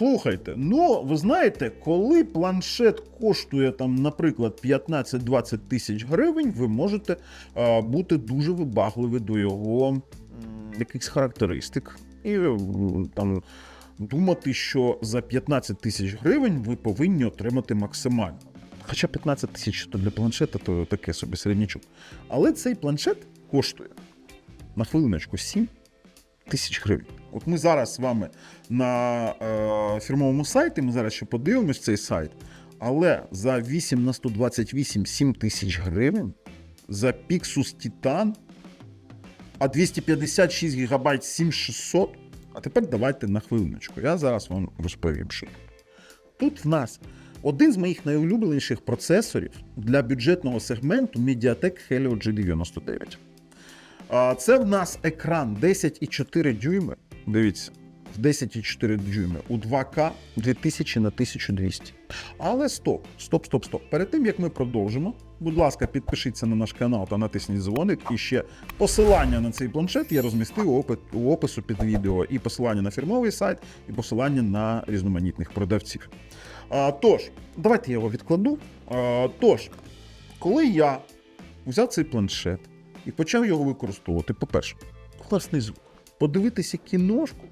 Слухайте, ну ви знаєте, коли планшет коштує там, наприклад, 15-20 тисяч гривень, ви можете е, бути дуже вибагливі до його якихось характеристик і там думати, що за 15 тисяч гривень ви повинні отримати максимально. Хоча 15 тисяч то для планшета, то таке собі середнячок. Але цей планшет коштує на хвилиночку 7 тисяч гривень. От ми зараз з вами на е, фірмовому сайті, ми зараз ще подивимось цей сайт, але за 8 на 128 7 тисяч гривень за Pixus Titan, а 256 гігабайт 7600. А тепер давайте на хвилиночку. Я зараз вам розповім, що тут в нас один з моїх найулюбленіших процесорів для бюджетного сегменту MediaTek Helio G99. Це в нас екран 10,4 дюйми. Дивіться, в 10,4 дюйми у 2К 2000 на 1200. Але стоп, стоп, стоп, стоп. Перед тим як ми продовжимо, будь ласка, підпишіться на наш канал та натисніть дзвоник. І ще посилання на цей планшет я розмістив у опису під відео. І посилання на фірмовий сайт, і посилання на різноманітних продавців. А, тож, давайте я його відкладу. А, тож, коли я взяв цей планшет і почав його використовувати, по-перше, класний звук. Подивитися кіношку,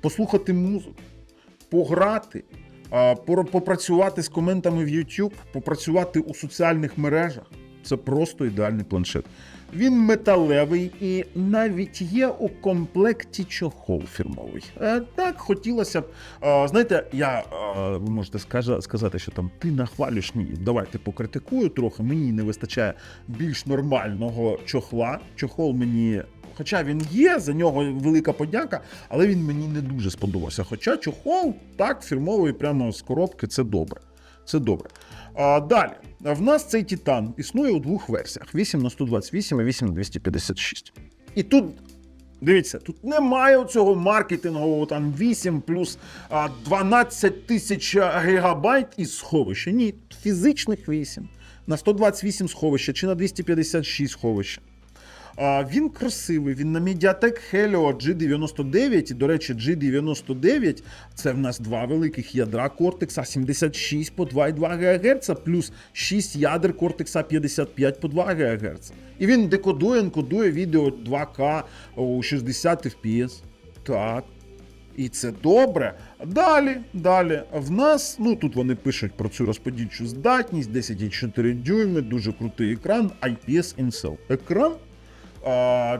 послухати музику, пограти, попрацювати з коментами в YouTube, попрацювати у соціальних мережах. Це просто ідеальний планшет. Він металевий і навіть є у комплекті чохол фірмовий. Е, так, хотілося б. Е, знаєте, я е, ви можете сказати, що там ти нахвалюєш ні. Давайте покритикую трохи. Мені не вистачає більш нормального чохла. Чохол мені. Хоча він є, за нього велика подяка, але він мені не дуже сподобався. Хоча чохол, так, фірмовий, прямо з коробки, це добре. Це добре. А, далі. В нас цей Титан існує у двох версіях: 8 на 128 і 8 на 256. І тут. Дивіться, тут немає цього маркетингового там 8 плюс а, 12 тисяч гігабайт із сховища. Ні, фізичних 8 на 128 сховища чи на 256 сховища. А, він красивий, він на Mediatek Helio G99. І, до речі, G99 це в нас два великих ядра Cortex 76 по 2,2 ГГц, плюс 6 ядер Cortex 55 по 2 ГГц. І він декодує, енкодує відео 2К у 60 FPS. Так. І це добре. Далі, далі. В нас, ну тут вони пишуть про цю розподільчу здатність, 10,4 дюйми, дуже крутий екран, IPS Incel. Екран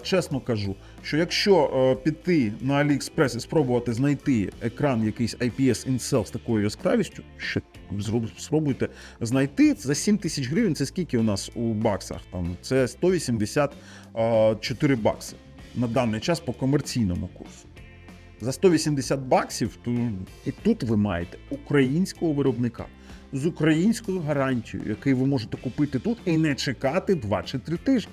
чесно кажу, що якщо е, піти на AliExpress і спробувати знайти екран якийсь IPS Incel з такою яскравістю, ще спробуйте знайти за 7 тисяч гривень. Це скільки у нас у баксах? Там це 184 бакси на даний час по комерційному курсу. За 180 баксів, то і тут ви маєте українського виробника з українською гарантією, який ви можете купити тут і не чекати 2 чи 3 тижні.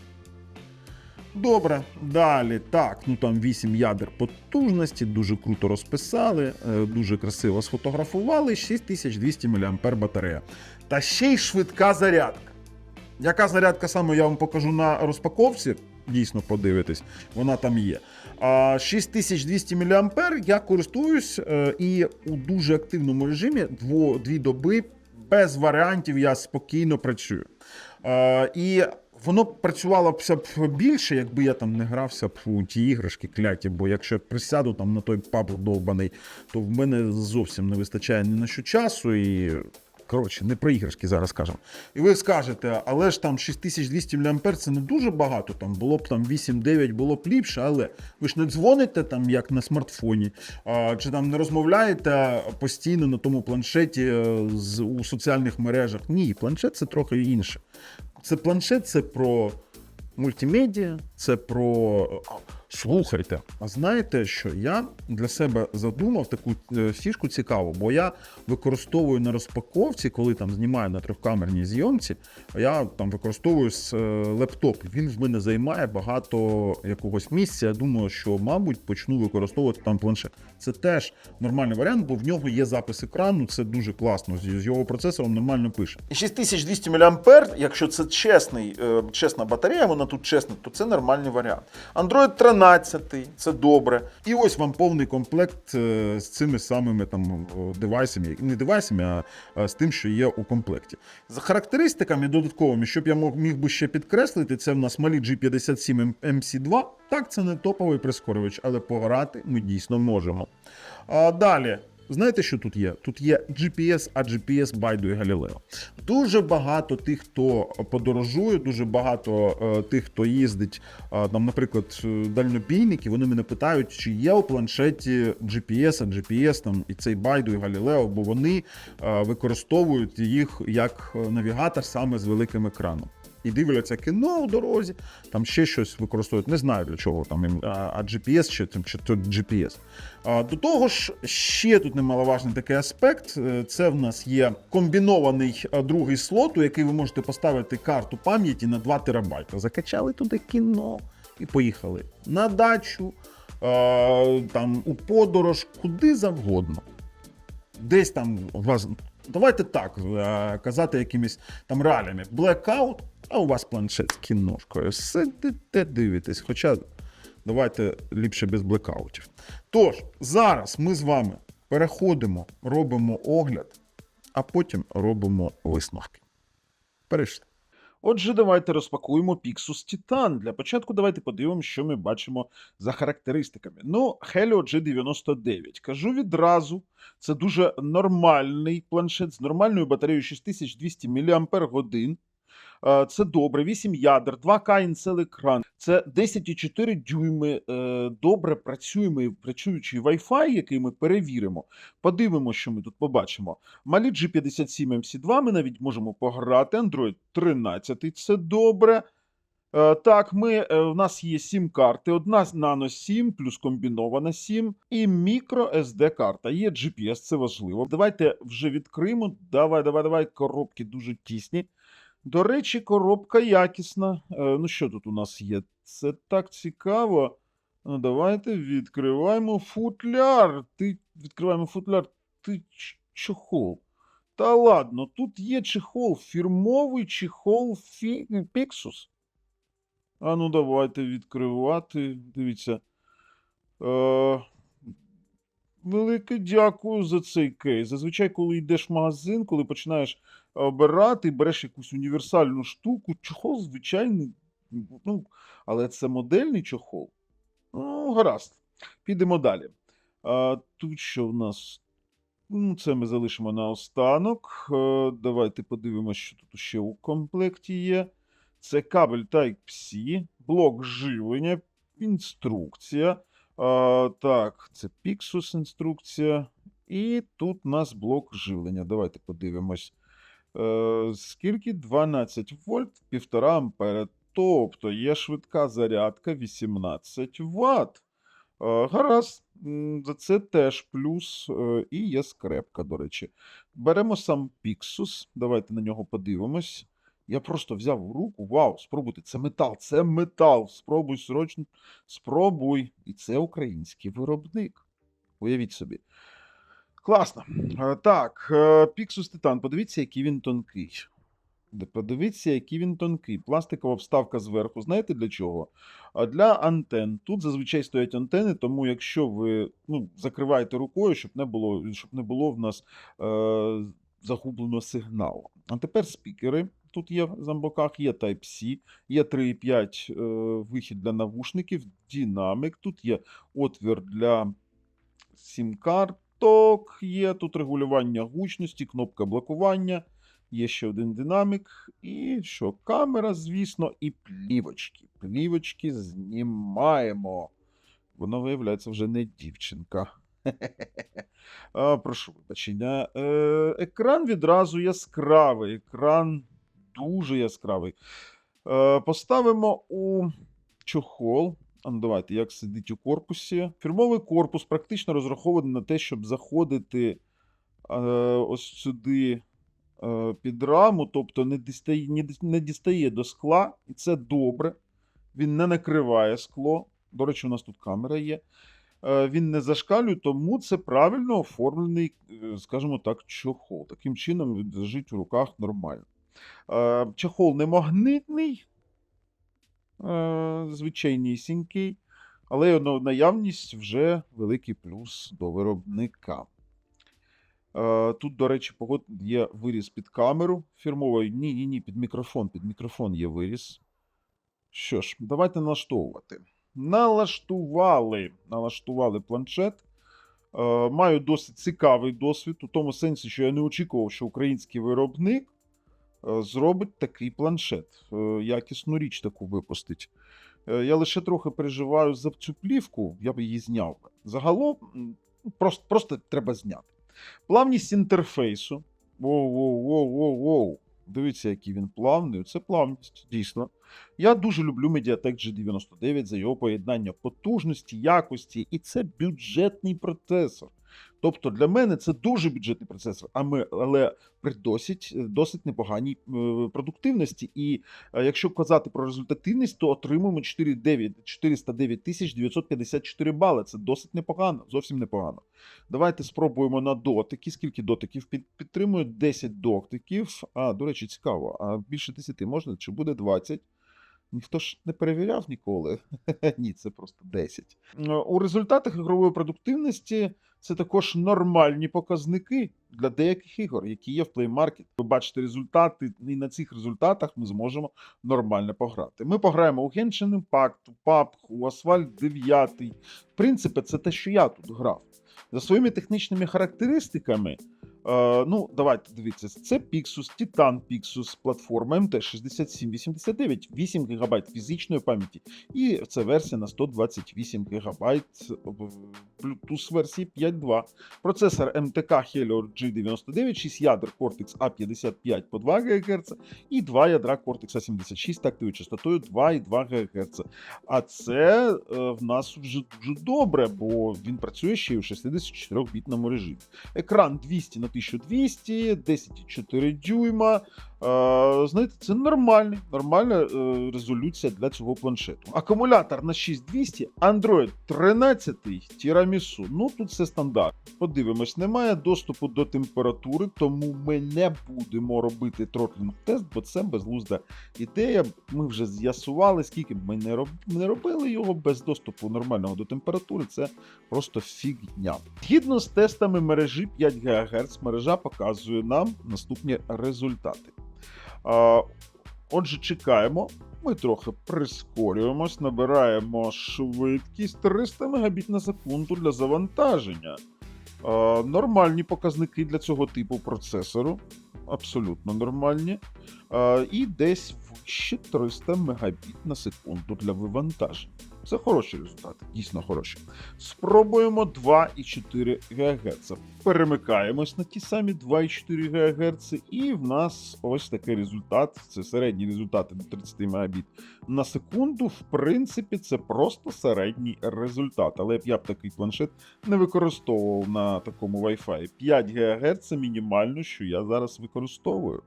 Добре, далі. Так, ну там 8 ядер потужності, дуже круто розписали, е, дуже красиво сфотографували, 6200 мАh батарея. Та ще й швидка зарядка. Яка зарядка саме я вам покажу на розпаковці? Дійсно подивитись, вона там є. А 6200 мАh я користуюсь е, і у дуже активному режимі дві доби без варіантів я спокійно працюю. Е, і воно працювало б все б більше, якби я там не грався б у ті іграшки кляті, бо якщо я присяду там на той паб довбаний, то в мене зовсім не вистачає ні на що часу і. Коротше, не про іграшки зараз кажемо. І ви скажете, але ж там 6200 мА це не дуже багато, там було б там 8-9, було б ліпше, але ви ж не дзвоните там як на смартфоні, а, чи там не розмовляєте постійно на тому планшеті е, з, у соціальних мережах. Ні, планшет це трохи інше. Це планшет, це про мультимедіа, це про. Слухайте, а знаєте, що я для себе задумав таку е, фішку цікаву, бо я використовую на розпаковці, коли там знімаю на трьохкамерній зйомці, я там використовую с- е, лептоп. Він в мене займає багато якогось місця. Я думаю, що, мабуть, почну використовувати там планшет. Це теж нормальний варіант, бо в нього є запис екрану, це дуже класно. З його процесором нормально пише. 6200 мА, якщо це чесний, е, чесна батарея, вона тут чесна, то це нормальний варіант. Android 13 це добре. І ось вам повний комплект е, з цими самими там девайсами, не девайсами, а, а з тим, що є у комплекті. За характеристиками додатковими, щоб я міг би ще підкреслити, це в нас малі G57 MC2. Так, це не топовий прискорювач, але пограти ми дійсно можемо. А далі. Знаєте, що тут є? Тут є GPS, а GPS Байду і Galileo. Дуже багато тих, хто подорожує, дуже багато е, тих, хто їздить, е, там, наприклад, е, дальнобійники, вони мене питають, чи є у планшеті GPS, а GPS там і цей Байду і Galileo, бо вони е, використовують їх як е, навігатор саме з великим екраном. І дивляться кіно у дорозі, там ще щось використовують. Не знаю для чого там а, GPS чи, чи то GPS. А, до того ж, ще тут немаловажний такий аспект. Е, Це в нас є комбінований другий слот, у який ви можете поставити карту пам'яті на 2 терабайти. Закачали туди кіно і поїхали на дачу, а, там у подорож, куди завгодно. Десь там у вас. Давайте так е, казати якимись там реаліями. Blackout, а у вас планшет з кіношкою. Сидите, дивитесь. Хоча давайте ліпше без блекаутів. Тож, зараз ми з вами переходимо, робимо огляд, а потім робимо висновки. Перейшли. Отже, давайте розпакуємо Pixus Titan. Для початку давайте подивимося, що ми бачимо за характеристиками. Ну, Helio G99. Кажу відразу, це дуже нормальний планшет з нормальною батареєю 6200 мАч. Е, Це добре, 8 ядер, 2К Intel екран. Це 10,4 дюйми. е, Добре працюємо, працюючий Wi-Fi, який ми перевіримо. Подивимося, що ми тут побачимо. Малі G57 MC2 ми навіть можемо пограти. Android 13 це добре. Е, Так, ми, в нас є сім карти. Одна Nano 7 плюс комбінована 7 і мікро SD карта. Є GPS, це важливо. Давайте вже відкриємо. Давай, давай, давай. Коробки дуже тісні. До речі, коробка якісна. Е, Ну, що тут у нас є? Це так цікаво. Ну, давайте відкриваємо футляр. Ти відкриваємо футляр. Ти чохол. Та ладно, тут є чехол, фірмовий чехол Фі... Pixus. А ну давайте відкривати. Дивіться. Е... Велике дякую за цей кейс. Зазвичай, коли йдеш в магазин, коли починаєш обирати, береш якусь універсальну штуку, чохол звичайний, ну, але це модельний чохол. Ну, гаразд. Підемо далі. А, тут що в нас? Ну, це ми залишимо на останок. Е, давайте подивимося, що тут ще у комплекті є. Це кабель Type-C, блок живлення, інструкція. Так, це Pixus інструкція. І тут у нас блок живлення. Давайте подивимось. Е, скільки? 12 вольт, 1,5 ампера. Тобто є швидка зарядка 18 Вт. Е, гаразд, за це теж плюс. е, і є скрепка, до речі. Беремо сам Pixus. Давайте на нього подивимось. Я просто взяв руку. Вау, спробуйте. Це метал, це метал. Спробуй срочно. Спробуй. І це український виробник. Уявіть собі. Класно. Е, Так, е, Pixus Titan, подивіться, який він тонкий. Подивіться, який він тонкий. Пластикова вставка зверху. Знаєте для чого? Для антен. Тут зазвичай стоять антени, тому якщо ви ну, закриваєте рукою, щоб не було, щоб не було в нас е, загублено сигналу. А тепер спікери. Тут є на боках, є Type-C, є 3,5 е, вихід для навушників, динамик. Тут є отвір для сім-карток, є тут регулювання гучності, кнопка блокування. Є ще один динамік, і що? Камера, звісно, і плівочки. Плівочки знімаємо. Воно, виявляється, вже не дівчинка. Прошу вибачення. Е, екран відразу яскравий. Екран дуже яскравий. Е, поставимо у чохол. Ну давайте, як сидить у корпусі. Фірмовий корпус практично розрахований на те, щоб заходити е, ось сюди е, під раму, тобто не дістає, не, не дістає до скла, і це добре. Він не накриває скло. До речі, у нас тут камера є. Е, Він не зашкалює, тому це правильно оформлений, е, скажімо так, чохол. Таким чином він лежить у руках нормально. Е, Чохол не магнитний, е, звичайнісінький. Але його наявність вже великий плюс до виробника. Е, Тут, до речі, є виріз під камеру фірмовий. Ні, ні, ні, під мікрофон. Під мікрофон є виріз. Що ж, давайте налаштовувати. Налаштували, налаштували планшет. Маю досить цікавий досвід, у тому сенсі, що я не очікував, що український виробник зробить такий планшет, е, якісну річ таку випустить. Е, Я лише трохи переживаю за цю плівку, я б її зняв. Загалом просто, просто треба зняти. Плавність інтерфейсу. Воу-воу-воу-воу-воу. Дивіться, який він плавний. Це плавність, дійсно. Я дуже люблю Mediatek G99 за його поєднання потужності, якості, і це бюджетний процесор. Тобто для мене це дуже бюджетний процесор, а ми, але при досить, досить непоганій е, продуктивності. І е, якщо казати про результативність, то отримуємо 4,9 409 тисяч 954 бали. Це досить непогано, зовсім непогано. Давайте спробуємо на дотики. Скільки дотиків під, підтримують? 10 дотиків. А, до речі, цікаво. А більше 10 можна? Чи буде 20? Ніхто ж не перевіряв ніколи. Ні, це просто 10. Е, У результатах ігрової продуктивності це також нормальні показники для деяких ігор, які є в Play Market. Ви бачите результати, і на цих результатах ми зможемо нормально пограти. Ми пограємо у Genshin Impact, у PUBG, у Asphalt 9. В принципі, це те, що я тут грав. За своїми технічними характеристиками, е, ну, давайте дивіться, це Pixus, Titan Pixus, платформа MT6789, 8 ГБ фізичної пам'яті, і це версія на 128 ГБ, Bluetooth версії 5.2. Процесор MTK Helio G99, 6 ядер Cortex A55 по 2 ГГц і 2 ядра Cortex A76 з тактовою частотою 2,2 ГГц. А це е, в нас вже дуже добре, бо він працює ще й у 64-бітному режимі. Екран 200 на 1200, 10,4 дюйма. Е, знаєте, це нормальний, нормальна е, резолюція для цього планшету. Акумулятор на 6200, Android 13 Tiramisu. Ну тут все стандарт. Подивимось, немає доступу до температури, тому ми не будемо робити тротлінг тест, бо це безглузда ідея. Ми вже з'ясували, скільки ми не, роб... не робили його без доступу нормального до температури. Це просто фігня. Згідно з тестами мережі 5 ГГц, мережа показує нам наступні результати. Отже, чекаємо. Ми трохи прискорюємось, набираємо швидкість 300 Мбіт на секунду для завантаження. Нормальні показники для цього типу процесору. Абсолютно нормальні. І десь вище 300 Мбіт на секунду для вивантаження. Це хороші результати, дійсно хороші. Спробуємо 2,4 ГГц. Перемикаємось на ті самі 2,4 ГГц, і в нас ось такий результат. Це середні результати до 30 Мбіт на секунду. В принципі, це просто середній результат. Але б я б такий планшет не використовував на такому Wi-Fi. 5 ГГц мінімально, що я зараз використовую.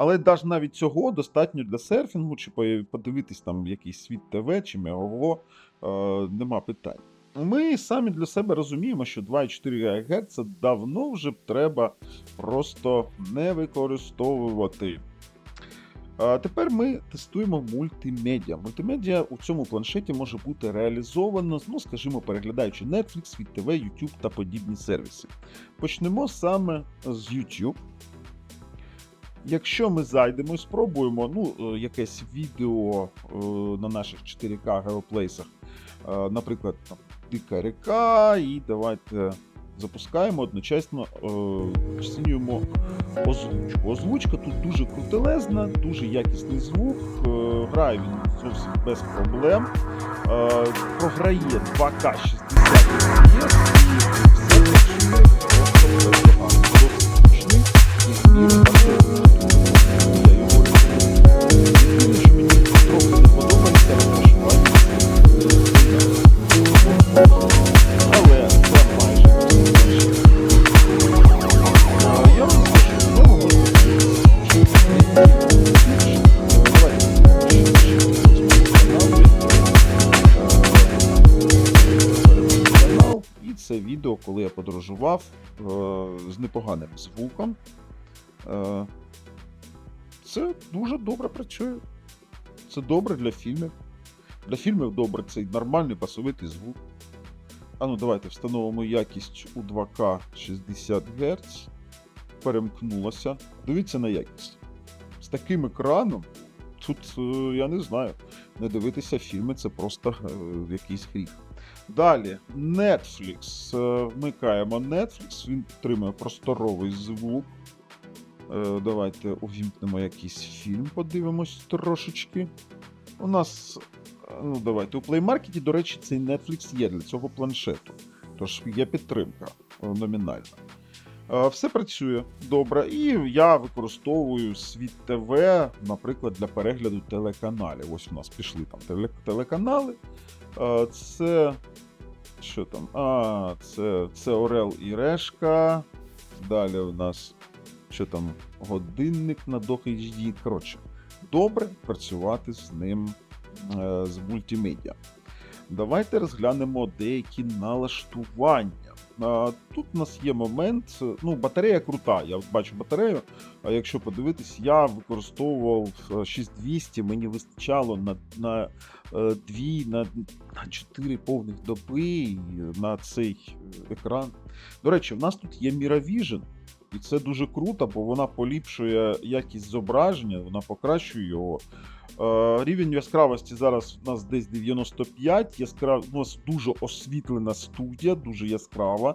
Але навіть навіть цього достатньо для серфінгу, чи подивитись там якийсь світ ТВ чи Мегаго, е, нема питань. Ми самі для себе розуміємо, що 2,4 ГГц давно вже треба просто не використовувати. А тепер ми тестуємо мультимедіа. Мультимедіа у цьому планшеті може бути реалізовано, ну скажімо, переглядаючи Netflix, Світ TV, YouTube та подібні сервіси. Почнемо саме з YouTube. Якщо ми зайдемо і спробуємо ну, е, якесь відео е, на наших 4К геоплейсах, е, наприклад, там, Дика река, і давайте запускаємо одночасно е, озвучку. Озвучка тут дуже крутелезна, дуже якісний звук. Грає він зовсім без проблем. Програє 2К 60 FPS і все працює просто. Подорожував е, з непоганим звуком. Е, Це дуже добре працює. Це добре для фільмів. Для фільмів добре цей нормальний басовитий звук. А ну давайте встановимо якість у 2К 60 Гц. Перемкнулося. Дивіться на якість. З таким екраном тут, е, я не знаю, не дивитися фільми це просто е, якийсь гріх. Далі, Netflix. Е, Вмикаємо Netflix, він підтримує просторовий звук. Е, Давайте увімкнемо якийсь фільм, подивимось трошечки. У нас, е, ну давайте, у Market, до речі, цей Netflix є для цього планшету. Тож є підтримка номінальна. Все працює добре, і я використовую світ ТВ, наприклад, для перегляду телеканалів. Ось у нас пішли там телеканали. Це. Що там? А, це, це Орел і Решка. Далі у нас що там, годинник на Dock HD. Коротше, добре працювати з ним е, з мультимедіа. Давайте розглянемо деякі налаштування. Тут у нас є момент. е, Ну, батарея крута. Я бачу батарею. А якщо подивитись, я використовував е, 6200, мені вистачало на, на е, дві, на, на 4 повних доби на цей е, екран. До речі, в нас тут є Miravision, і це дуже круто, бо вона поліпшує якість зображення, вона покращує його. Е, Рівень яскравості зараз у нас десь 95. Яскрав... У нас дуже освітлена студія, дуже яскрава.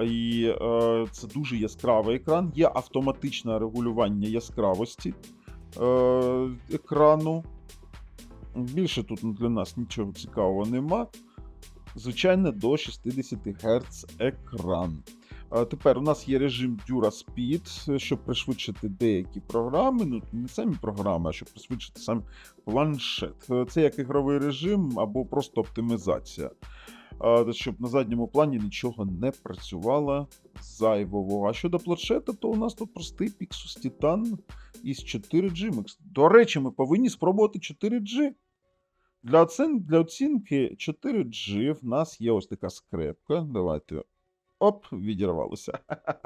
І е, це дуже яскравий екран. Є автоматичне регулювання яскравості е, екрану. Більше тут для нас нічого цікавого нема. Звичайно, до 60 Гц екран. А тепер у нас є режим Dura Speed, щоб пришвидшити деякі програми. Ну, не самі програми, а щоб пришвидшити сам планшет. Е, Це як ігровий режим або просто оптимізація. Щоб на задньому плані нічого не працювало зайвого. А щодо планшета, то у нас тут простий Pixus Titan із 4G. Ми, До речі, ми повинні спробувати 4G. Для оцінки 4G в нас є ось така скрепка. Давайте. Оп, відірвалося.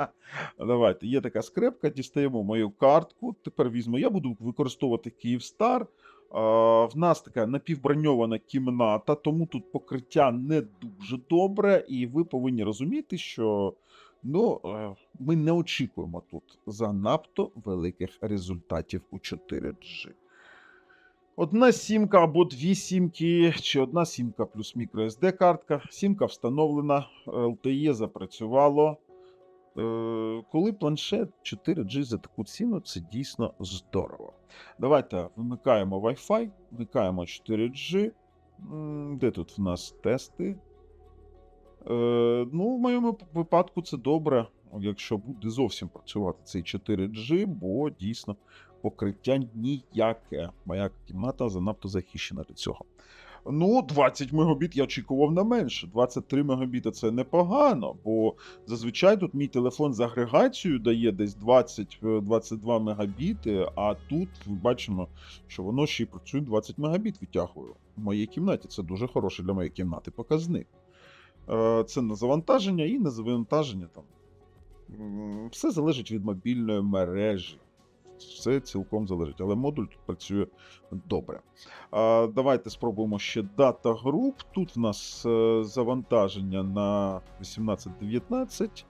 Давайте, є така скрепка, дістаємо мою картку. Тепер візьму. Я буду використовувати. А, В нас така напівброньована кімната, тому тут покриття не дуже добре, і ви повинні розуміти, що ну, е, ми не очікуємо тут занадто великих результатів у 4G. Одна сімка або дві сімки, чи одна сімка плюс microSD картка. Сімка встановлена, LTE запрацювало. Е, Коли планшет 4G за таку ціну, це дійсно здорово. Давайте вимикаємо Wi-Fi, вмикаємо 4G. Де тут в нас тести? Е, Ну, в моєму випадку це добре, якщо буде зовсім працювати цей 4G, бо дійсно покриття ніяке. Моя кімната занадто захищена від цього. Ну, 20 мегабіт я очікував на менше. 23 мегабіта це непогано, бо зазвичай тут мій телефон з агрегацією дає десь 20-22 мегабіти, а тут ми бачимо, що воно ще й працює 20 мегабіт витягує в моїй кімнаті. Це дуже хороший для моєї кімнати показник. Е, Це на завантаження і на завантаження там. Все залежить від мобільної мережі. Все цілком залежить, але модуль тут працює добре. А, Давайте спробуємо ще дата груп. Тут в нас е, завантаження на 18-19.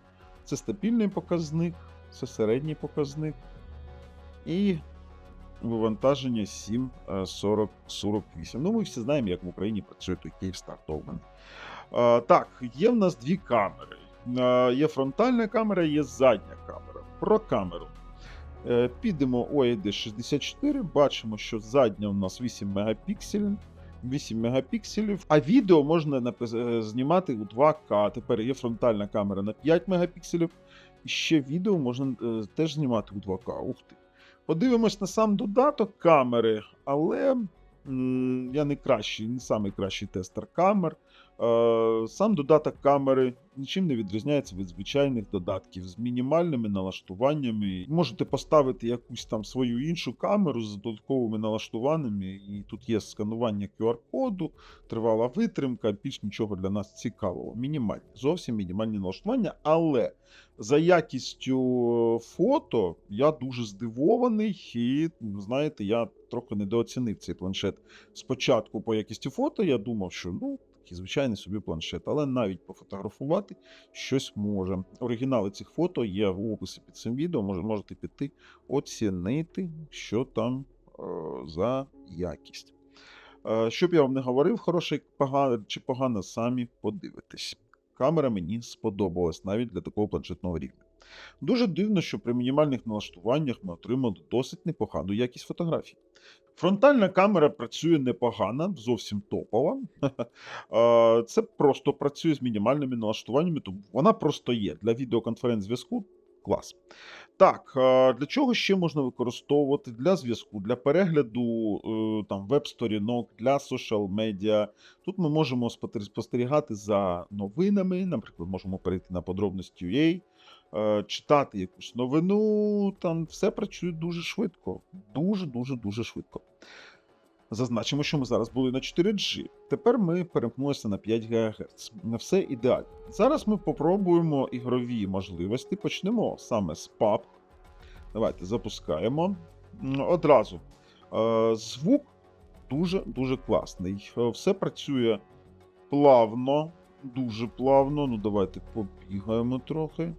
Це стабільний показник, це середній показник. І вивантаження 7 е, 40 48. Ну, ми всі знаємо, як в Україні працює той Київстар Token. Так, є в нас дві камери. Є фронтальна камера, є задня камера. Про камеру. Е, Підемо OID 64, бачимо, що задня у нас 8 мегапікселів. 8 мегапікселів, а відео можна е, знімати у 2К. Тепер є фронтальна камера на 5 мегапікселів. І ще відео можна е, теж знімати у 2К. Ух ти. Подивимось на сам додаток камери, але м, я не кращий, не самий кращий тестер камер. Е, Сам додаток камери нічим не відрізняється від звичайних додатків з мінімальними налаштуваннями. Можете поставити якусь там свою іншу камеру з додатковими налаштуваннями, і тут є сканування QR-коду, тривала витримка, більш нічого для нас цікавого. Мінімальні, зовсім мінімальні налаштування, але за якістю фото я дуже здивований, і знаєте, я трохи недооцінив цей планшет. Спочатку по якісті фото я думав, що ну. Такий звичайний собі планшет, але навіть пофотографувати щось може. Оригінали цих фото є в описі під цим відео. Може, можете піти оцінити, що там е, за якість. Е, щоб я вам не говорив, хороше чи погано, самі подивитесь. Камера мені сподобалась навіть для такого планшетного рівня. Дуже дивно, що при мінімальних налаштуваннях ми отримали досить непогану якість фотографій. Фронтальна камера працює непогано, зовсім топова. Це просто працює з мінімальними налаштуваннями, тому вона просто є для відеоконференц-зв'язку. Клас. Так, для чого ще можна використовувати? Для зв'язку, для перегляду е, там, веб-сторінок, для соціал медіа. Тут ми можемо спостерігати за новинами, наприклад, можемо перейти на подробності UA, читати якусь новину. Там все працює дуже швидко. Дуже, дуже, швидко. Зазначимо, що ми зараз були на 4G. Тепер ми перемкнулися на 5 ГГц. На все ідеально. Зараз ми попробуємо ігрові можливості. Почнемо саме з PUBG. Давайте запускаємо. Одразу. Е, Звук дуже-дуже класний. Е, Все працює плавно, дуже плавно. Ну, давайте побігаємо трохи.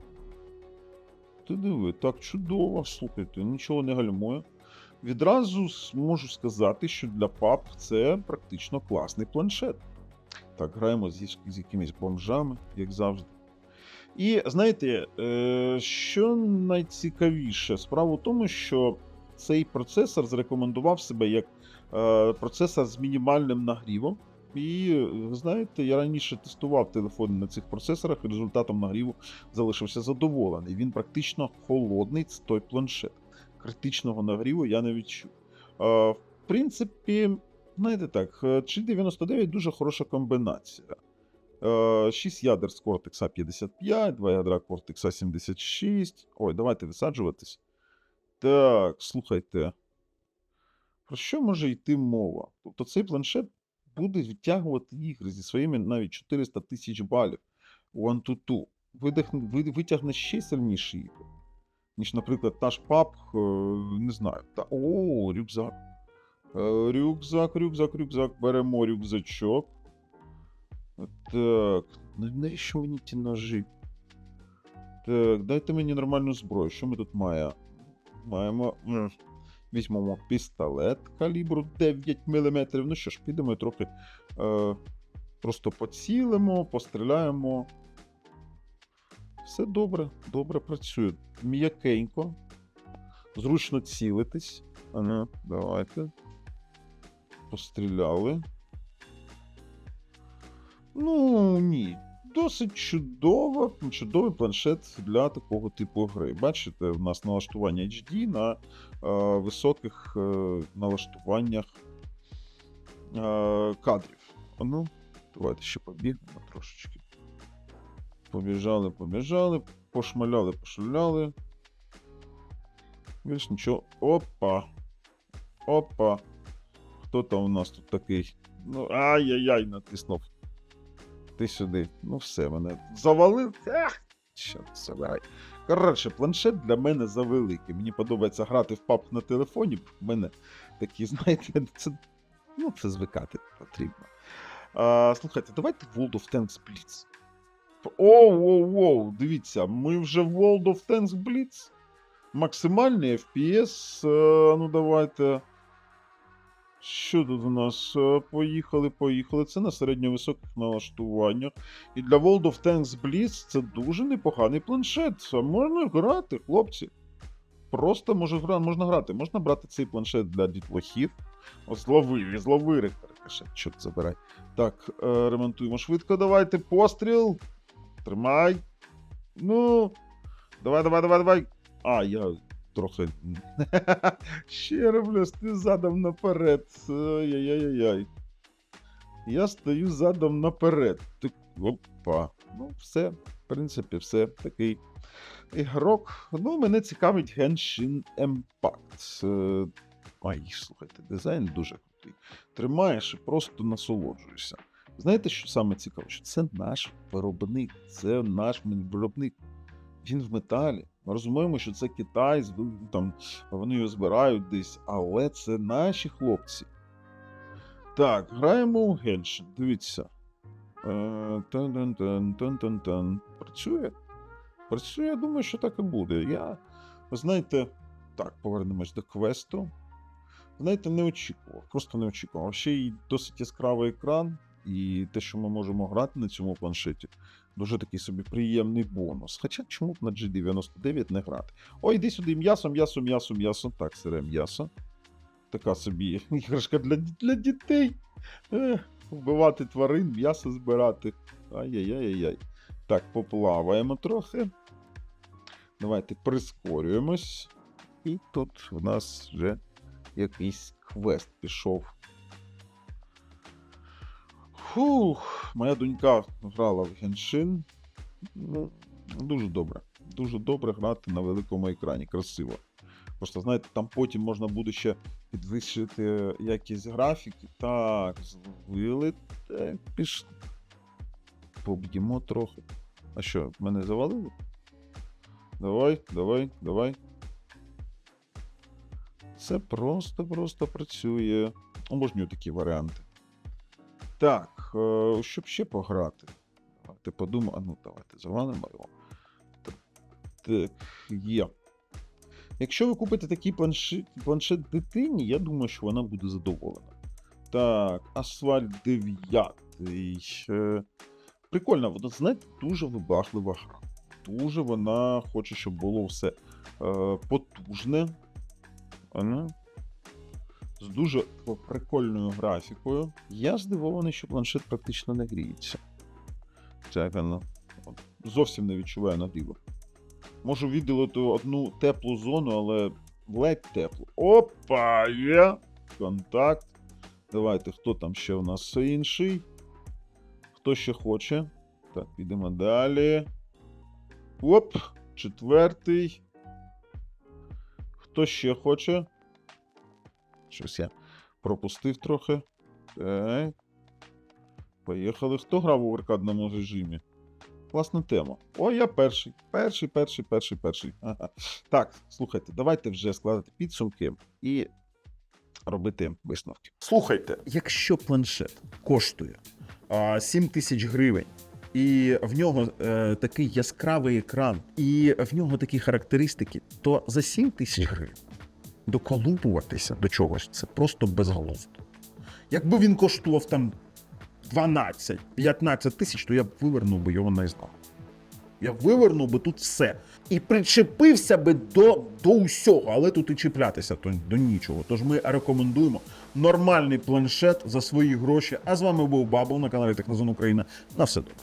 Ти диви, так чудово, слухайте, нічого не гальмує. Відразу можу сказати, що для PUBG це практично класний планшет. Так, граємо з, з якимись бомжами, як завжди. І знаєте, е, що найцікавіше, справа в тому, що цей процесор зарекомендував себе як е, процесор з мінімальним нагрівом. І е, ви знаєте, я раніше тестував телефони на цих процесорах, і результатом нагріву залишився задоволений. Він практично холодний, це той планшет. Критичного нагріву я не відчув. Е, в принципі, знаєте так, е, G99 дуже хороша комбінація. 6 ядер з Cortex A55, 2 ядра Cortex A76. Ой, давайте висаджуватись. Так, слухайте. Про що може йти мова? Тобто цей планшет буде відтягувати ігри зі своїми навіть 400 тисяч балів у ви- Витягне ще сильніші ігри, ніж, наприклад, та ж е, не знаю. Та, о, рюкзак. Е, Рюкзак, рюкзак, рюкзак. Беремо рюкзачок. Так, навіщо мені ті ножі? Так, дайте мені нормальну зброю. Що ми тут маємо? Маємо. Візьмемо пістолет калібру 9 мм. Ну що ж, підемо і трохи е, просто поцілимо, постріляємо. Все добре, добре працює. М'якенько. Зручно цілитись. А ну, давайте. Постріляли. Ну, ні. Досить чудово, чудовий планшет для такого типу гри. Бачите, у нас налаштування HD на е, високих е, налаштуваннях е, кадрів. Ну, давайте ще побігнемо трошечки. Побіжали, побіжали, пошмаляли, пошмаляли. Більш нічого. Опа. Опа. Хто там у нас тут такий? Ну, ай-яй-яй, натиснув. Ти сюди. Ну, все, мене завалив. Ах, Чорт забирай. Коротше, планшет для мене завеликий. Мені подобається грати в PUBG на телефоні. В мене такі, знаєте, це, ну, це звикати потрібно. А, слухайте, давайте World of Tanks Blitz. Оу, оу, оу, дивіться, ми вже в World of Tanks Blitz. Максимальний FPS. е, ну, давайте. Що тут у нас? Е, Поїхали, поїхали. Це на середньовисоких налаштуваннях. І для World of Tanks Blitz це дуже непоганий планшет. Можна грати, хлопці. Просто може можна грати. Можна брати цей планшет для дітлахів. О, зловив, зловив рикошет, чорт забирай. Так, е, ремонтуємо швидко. Давайте. Постріл. Тримай. Ну. Давай, давай, давай, давай. А, я трохи. Ще роблю, ти задом наперед. Ай-яй-яй-яй. Я стою задом наперед. Опа. Ну, все, в принципі, все. Такий ігрок. Ну, мене цікавить Genshin Impact. Е, Ай, слухайте, дизайн дуже крутий. Тримаєш і просто насолоджуєшся. Знаєте, що саме цікаво? Що це наш виробник, це наш виробник. Він в металі. Ми розуміємо, що це Китай, там, вони його збирають десь, але це наші хлопці. Так, граємо у Genshin. Дивіться. Е, Тан-тан-тан-тан-тан-тан. Працює? Працює, я думаю, що так і буде. Я, ви знаєте, так, повернемось до квесту. Знаєте, не очікував, просто не очікував. Ще й досить яскравий екран, і те, що ми можемо грати на цьому планшеті, дуже такий собі приємний бонус. Хоча чому б на G99 не грати? Ой, іди сюди, м'ясо, м'ясо, м'ясо, м'ясо. Так, сире м'ясо. Така собі іграшка для, для дітей. Ех, вбивати тварин, м'ясо збирати. Ай-яй-яй-яй. Так, поплаваємо трохи. Давайте прискорюємось. І тут в нас вже якийсь квест пішов. Фух, моя донька грала в Genshin. Ну, дуже добре. Дуже добре грати на великому екрані. Красиво. Просто, знаєте, там потім можна буде ще підвищити якість графіки. Так, зловили. Так, пішли. Поб'ємо трохи. А що, мене завалили? Давай, давай, давай. Це просто-просто працює. Обожнюю такі варіанти. Так, е, щоб ще пограти. Давайте подумаємо. А ну, давайте завалимо його. Так, є. Якщо ви купите такий планшет, планшет дитині, я думаю, що вона буде задоволена. Так, Асфальт 9. Е, Прикольно, вона, знаєте, дуже вибаглива гра. Дуже вона хоче, щоб було все е, потужне. Ага. З дуже прикольною графікою. Я здивований, що планшет практично не гріється. Воно. От, Зовсім не відчуваю нагріву. Можу відділити одну теплу зону, але ледь теплу. Опа! Є! Контакт. Давайте, хто там ще у нас інший? Хто ще хоче? Так, підемо далі. Оп! Четвертий. Хто ще хоче? Щось я пропустив трохи. Так. Поїхали. Хто грав у аркадному режимі? Класна тема. О, я перший. Перший, перший, перший, перший. Ага. Так, слухайте, давайте вже складати підсумки і робити висновки. Слухайте, якщо планшет коштує а, 7 тисяч гривень, і в нього е, такий яскравий екран, і в нього такі характеристики, то за 7 тисяч гривень доколупуватися до чогось це просто безголовно. Якби він коштував там 12-15 тисяч, то я б вивернув би його на знав. Я вивернув би тут все. І причепився би до, до усього, але тут і чіплятися то, до нічого. Тож ми рекомендуємо нормальний планшет за свої гроші. А з вами був Бабл на каналі Технозон Україна. На все добре.